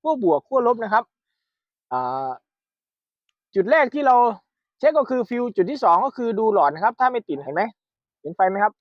ขั้วบวกขั้วลบนะครับจุดแรกที่เราเช็คก็คือฟิวจุดที่สองก็คือดูหลอดนะครับ ถ้าไม่ติดเห็นไหมเห็นไฟไหมครับ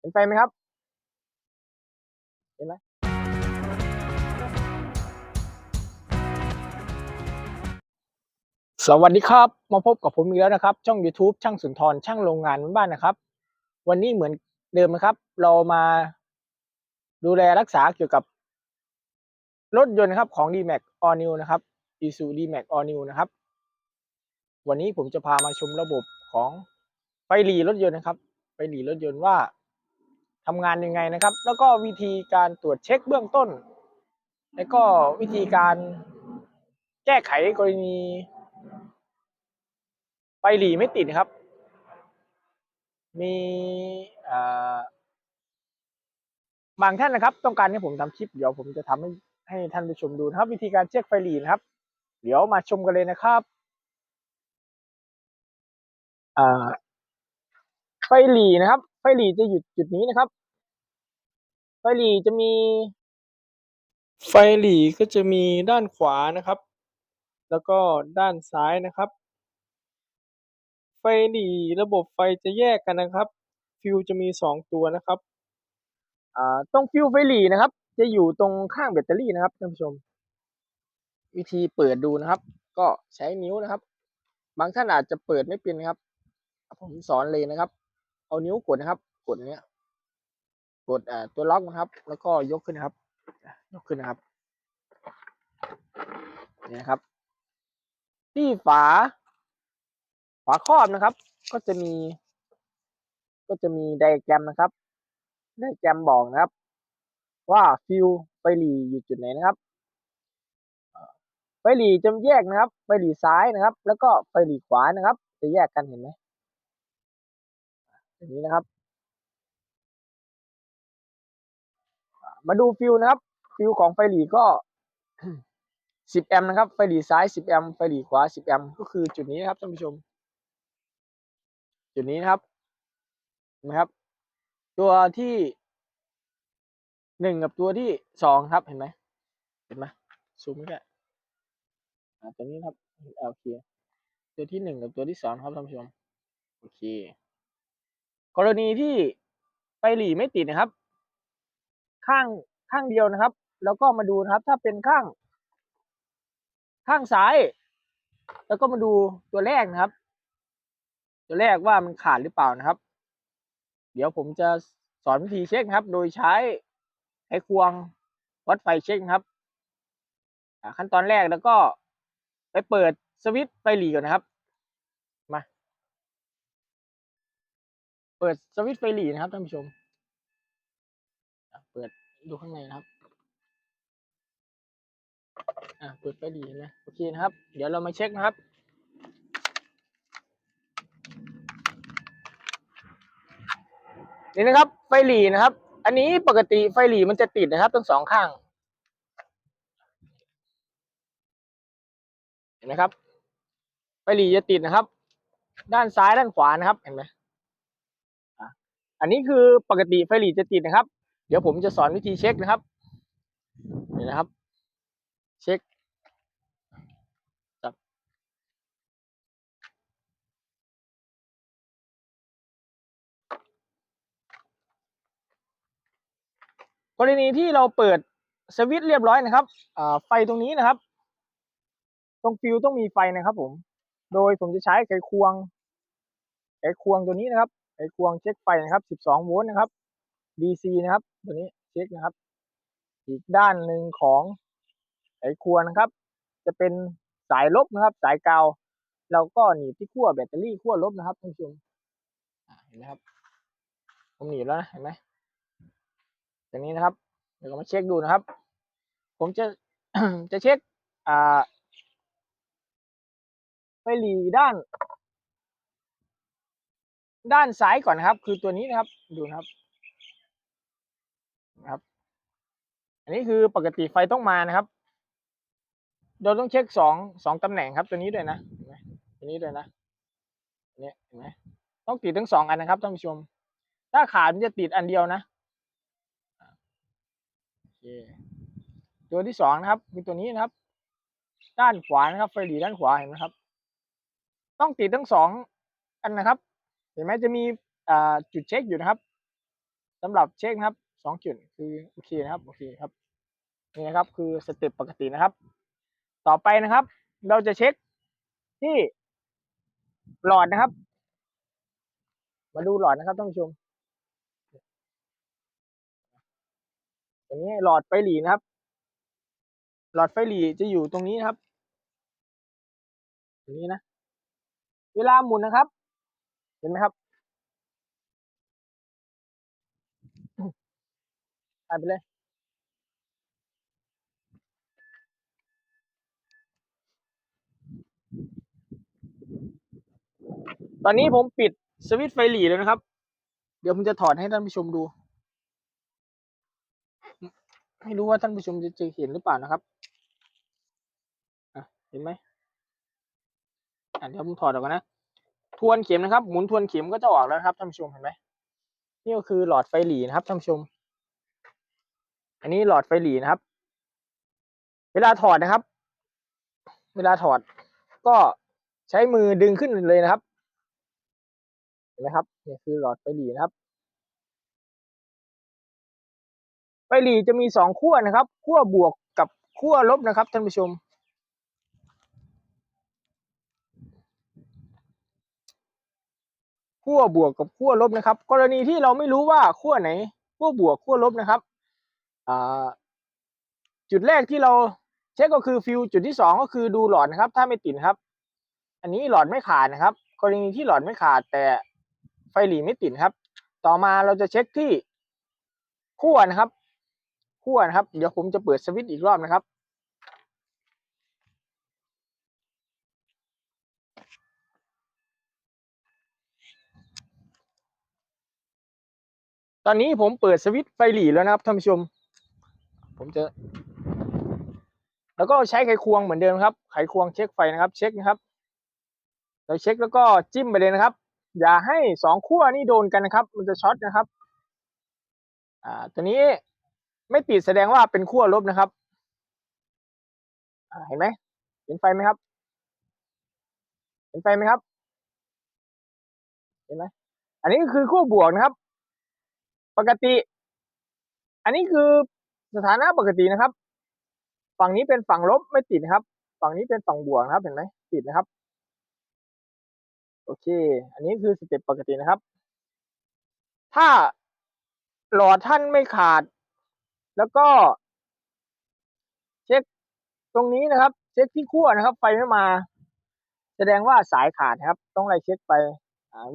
เห็นไฟไหมครับ เห็นไหมสวัสดีครับมาพบกับผมอีกแล้วนะครับ ช่อง YouTube ช่างสุนทรช่างโรงงานบ้านนะครับ วันนี้เหมือนเดิมนะครับ เรามาดูแลรักษาเกี่ยวกับ รถยนต์นะครับของ D-Max All New นะครับ Isuzu D-Max All New นะครับ วันนี้ผมจะพามาชมระบบของไฟหลีรถยนต์นะครับ ไฟหลีรถยนต์ว่าทำงานยังไงนะครับ แล้วก็วิธีการตรวจเช็คเบื้องต้น แล้วก็วิธีการแก้ไขกรณี ไฟหลีไม่ติดครับ มีบางท่านนะครับ ต้องการให้ผมทำคลิปเดี๋ยวผมจะทำให้ ให้ท่านผู้ชมดูนะครับ วิธีการเช็คไฟหลีนะครับ เดี๋ยวมาชมกันเลยนะครับไฟหลีนะครับ ไฟหลีจะอยู่จุดนี้นะครับ ไฟหลีจะมี ไฟหลีก็จะมีด้านขวานะครับ แล้วก็ด้านซ้ายนะครับ ไฟหลีระบบไฟจะแยกกันนะครับ ฟิวจะมีสองตัวนะครับ อ่าตรงฟิวไฟหลีนะครับ จะอยู่ตรงข้างแบตเตอรี่นะครับท่านผู้ชม วิธีเปิดดูนะครับ ก็ใช้นิ้วนะครับ บางท่านอาจจะเปิดไม่เป็นนะครับ ผมสอนเลยนะครับ เอานิ้วกดนะครับ กดเนี้ยกดอ่าตัวล็อกนะครับ แล้วก็ยกขึ้นนะครับ ยกขึ้นนะครับนี่นะครับ ที่ฝา ฝาครอบนะครับ ก็จะมี ก็จะมีไดแกรมนะครับไดแกรมบอกนะครับ ว่าฟิวไฟหลีอยู่จุดไหนนะครับไฟหลีจะแยกนะครับ ไฟหลีซ้ายนะครับ แล้วก็ไฟหลีขวานะครับ จะแยกกันเห็นไหมอย่างนี้นะครับ มาดูฟิวนะครับ ฟิวของไฟหลีก็ 10 แอมป์นะครับ ไฟหลีซ้าย 10 แอมป์ ไฟหลีขวา 10 แอมป์ ก็คือจุดนี้นะครับท่านผู้ชม จุดนี้นะครับเห็นไหมครับ ตัวที่ หนึ่งกับตัวที่สองครับเห็นไหมเห็นไหมซูมไม่ได้ตัวนี้ครับโอเคตัวที่หนึ่งกับตัวที่สองครับท่านผู้ชมโอเค กรณีที่ไฟหลีไม่ติดนะครับ ข้างข้างเดียวนะครับ แล้วก็มาดูนะครับ ถ้าเป็นข้าง ข้างซ้าย แล้วก็มาดูตัวแรกนะครับ ตัวแรกว่ามันขาดหรือเปล่านะครับ เดี๋ยวผมจะสอนวิธีเช็คครับ โดยใช้ ไขควงวัดไฟเช็คครับขั้นตอนแรกแล้วก็ไปเปิดสวิตช์ไฟหลีก่อนนะครับ มา เปิดสวิตช์ไฟหลีนะครับท่านผู้ชม เปิดดูข้างในนะครับอะเปิดไฟหลีนไหมโอเคนะครับ เดี๋ยวเรามาเช็คนะครับนี่นะครับไฟหลีนะครับ อันนี้ปกติไฟหลีมันจะติดนะครับ ทั้งสองข้าง เห็นไหมครับ ไฟหลีจะติดนะครับ ด้านซ้ายด้านขวานะครับ เห็นไหมอันนี้คือปกติไฟหลีจะติดนะครับ เดี๋ยวผมจะสอนวิธีเช็คนะครับ นี่นะครับ เช็ค กรณีที่เราเปิดสวิตช์เรียบร้อยนะครับไฟตรงนี้นะครับ ตรงฟิวต้องมีไฟนะครับผมโดยผมจะใช้ไขควงไขควงตัวนี้นะครับไขควงเช็คไฟนะครับ 12 โวลต์นะครับ DC นะครับ ตัวนี้เช็คนะครับ อีกด้านหนึ่งของไขควงนะครับ จะเป็นสายลบนะครับ สายกาวเราก็หนีบที่ขั้วแบตเตอรี่ขั้วลบนะครับท่านผู้ชมเห็นไหมครับ ผมหนีบแล้วนะเห็นไหม อย่างนี้นะครับ เดี๋ยวมาเช็คดูนะครับ ผมจะจะเช็คอ่าไฟหลีด้าน ด้านซ้ายก่อนนะครับ คือตัวนี้นะครับ ดูนะครับนะครับ อันนี้คือปกติไฟต้องมานะครับเราต้องเช็คสองสองตำแหน่งครับ ตัวนี้ด้วยนะเห็นไหมตัวนี้ด้วยนะเนี่ยเห็นไหมต้องติดทั้งสองอันนะครับท่านผู้ชม ถ้าขาดมันจะติดอันเดียวนะ ตัวที่สองนะครับคือตัวนี้นะครับ ด้านขวานะครับ ไฟหลีด้านขวาเห็นไหมครับ ต้องติดทั้งสองอันนะครับ เห็นไหมจะมีจุดเช็คอยู่นะครับสำหรับเช็คนะครับสองจุดคือโอเคนะครับโอเคครับนี่นะครับ คือสเต็ปปกตินะครับ ต่อไปนะครับ เราจะเช็คที่หลอดนะครับ มาดูหลอดนะครับท่านผู้ชม ตัวนี้หลอดไฟหลีนะครับ หลอดไฟหลีจะอยู่ตรงนี้นะครับตรงนี้นะ เวลาหมุนนะครับ เห็นไหมครับไปไปเลยตอนนี้ผมปิดสวิตช์ไฟหลีแล้วนะครับ เดี๋ยวผมจะถอดให้ท่านผู้ชมดู ไม่รู้ว่าท่านผู้ชมจะจะเห็นหรือเปล่านะครับเห็นไหมอะเดี๋ยวผมถอดออกก่อนนะ ทวนเข็มนะครับ หมุนทวนเข็มก็จะออกแล้วครับท่านผู้ชมเห็นไหมนี่ก็คือหลอดไฟหลีนะครับท่านผู้ชม อันนี้หลอดไฟหลีนะครับ เวลาถอดนะครับ เวลาถอด ก็ใช้มือดึงขึ้นเลยนะครับ เห็นไหมครับนี่คือหลอดไฟหลีนะครับ ไฟหลีจะมีสองขั้วนะครับขั้วบวกกับขั้วลบนะครับท่านผู้ชม ขั้วบวกกับขั้วลบนะครับ กรณีที่เราไม่รู้ว่าขั้วไหนขั้วบวกขั้วลบนะครับจุดแรกที่เราเช็คก็คือฟิวจุดที่สองก็คือดูหลอดนะครับ ถ้าไม่ติดนครับ อันนี้หลอดไม่ขาดนะครับ กรณีที่หลอดไม่ขาดแต่ไฟหลีไม่ติดครับ ต่อมาเราจะเช็คที่ขั้วนะครับ ขั้วนะครับ เดี๋ยวผมจะเปิดสวิตช์อีกรอบนะครับ ตอนนี้ผมเปิดสวิตช์ไฟหลีแล้วนะครับท่านผู้ชม ผมจะ แล้วก็ใช้ไขควงเหมือนเดิมครับ ไขควงเช็คไฟนะครับ เช็คนะครับ เราเช็คแล้วก็จิ้มไปเลยนะครับ อย่าให้สองขั้วนี่โดนกันนะครับ มันจะช็อตนะครับ อ่าตัวนี้ ไม่ติดแสดงว่าเป็นขั้วลบนะครับเห็นไหมเห็นไฟไหมครับ เห็นไฟไหมครับ เห็นไหมอันนี้คือขั้วบวกนะครับ ปกติ อันนี้คือสถานะปกตินะครับ ฝั่งนี้เป็นฝั่งลบไม่ติดนะครับ ฝั่งนี้เป็นฝั่งบวกนะครับ เห็นไหมติดนะครับ โอเค อันนี้คือสเต็ปปกตินะครับ ถ้าหลอดท่านไม่ขาด แล้วก็ เช็คตรงนี้นะครับ เช็คที่ขั้วนะครับ ไฟไม่มา แสดงว่าสายขาดครับ ต้องไล่เช็คไป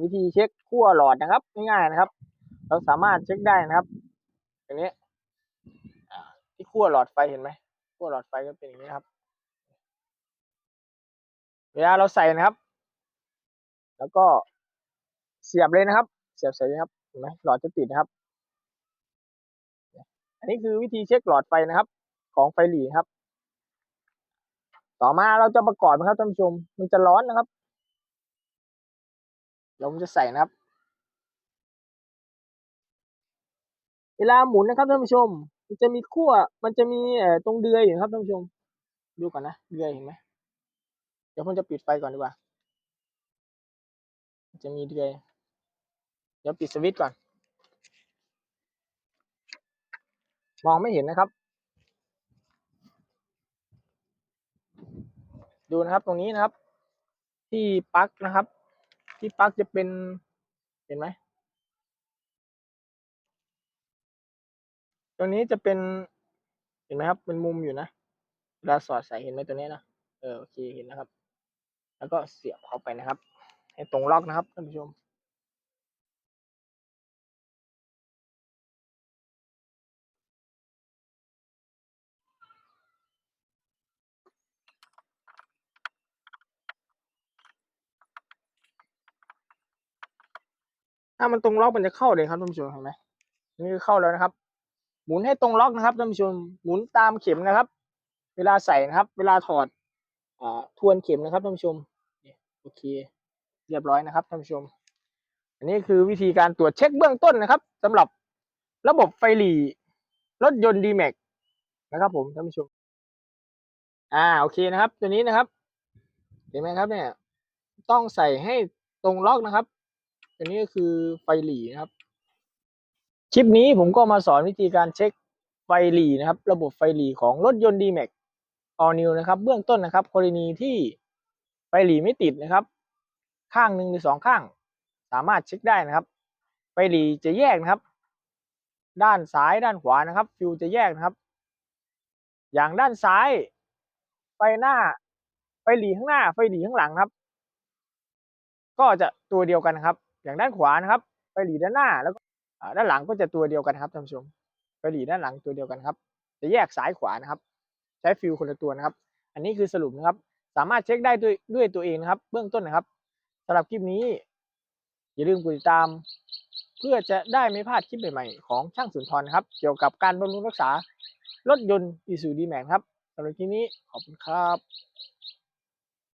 วิธีเช็คขั้วหลอดนะครับง่ายๆนะครับ เราสามารถเช็คได้นะครับอย่างนี้ที่ขั้วหลอดไฟเห็นไหมขั้วหลอดไฟก็เป็นอย่างนี้ครับ เวลาเราใส่นะครับ แล้วก็เสียบเลยนะครับ เสียบใส่เลยครับเห็นไหมหลอดจะติดนะครับ อันนี้คือวิธีเช็คหลอดไฟนะครับ ของไฟหลีครับ ต่อมาเราจะประกอบนะครับท่านผู้ชม มันจะร้อนนะครับเราจะใส่นะครับ เวลาหมุนนะครับท่านผู้ชม มันจะมีขั้วมันจะมีเอ่อตรงเดือยอยู่ครับท่านผู้ชม ดูก่อนนะเดือยเห็นไหมเดี๋ยวผมจะปิดไฟก่อนดีกว่า จะมีเดือย เดี๋ยวปิดสวิตช์ก่อน มองไม่เห็นนะครับ ดูนะครับตรงนี้นะครับ ที่ปลั๊กนะครับ ที่ปลั๊กจะเป็นเห็นไหมตรงนี้จะเป็นเห็นไหมครับเป็นมุมอยู่นะเวลาสอดใส่เห็นไหมตัวนี้นะเออโอเคเห็นนะครับ แล้วก็เสียบเข้าไปนะครับ ให้ตรงล็อกนะครับท่านผู้ชม ถ้ามันตรงล็อกมันจะเข้าเลยครับท่านผู้ชมเห็นไหมนี่คือเข้าแล้วนะครับ หมุนให้ตรงล็อกนะครับท่านผู้ชมหมุนตามเข็มนะครับ เวลาใส่นะครับ เวลาถอดอ่าทวนเข็มนะครับท่านผู้ชมโอเค เรียบร้อยนะครับท่านผู้ชม อันนี้คือวิธีการตรวจเช็คเบื้องต้นนะครับสำหรับระบบไฟหลีรถยนต์ D-Max นะครับผมท่านผู้ชม อ่าโอเคนะครับ ตัวนี้นะครับ เห็นไหมครับเนี่ย ต้องใส่ให้ตรงล็อกนะครับ ตัวนี้ก็คือไฟหลีนะครับ คลิปนี้ผมก็มาสอนวิธีการเช็คไฟหลีนะครับ ระบบไฟหลีของรถยนต์ D-Max All New นะครับ เบื้องต้นนะครับกรณีที่ไฟหลีไม่ติดนะครับ ข้างหนึ่งหรือสองข้าง สามารถเช็คได้นะครับ ไฟหลีจะแยกนะครับ ด้านซ้ายด้านขวานะครับ ฟิวจะแยกนะครับ อย่างด้านซ้ายไฟหน้า ไฟหลีข้างหน้า ไฟหลีข้างหลังครับ ก็จะตัวเดียวกันครับ อย่างด้านขวานะครับไฟหลีด้านหน้าแล้วก็ด้านหลังก็จะตัวเดียวกันครับท่านผู้ชมไฟหลีด้านหลังตัวเดียวกันครับ จะแยกซ้ายขวานะครับ ใช้ฟิวคนละตัวนะครับ อันนี้คือสรุปนะครับ สามารถเช็คได้ด้วยด้วยตัวเองนะครับ เบื้องต้นนะครับสำหรับคลิปนี้ อย่าลืมกดติดตาม เพื่อจะได้ไม่พลาดคลิปใหม่ๆของช่างสุนทรครับ เกี่ยวกับการบำรุงรักษารถยนต์ Isuzu D-Max ครับสำหรับคลิปนี้ขอบคุณครับ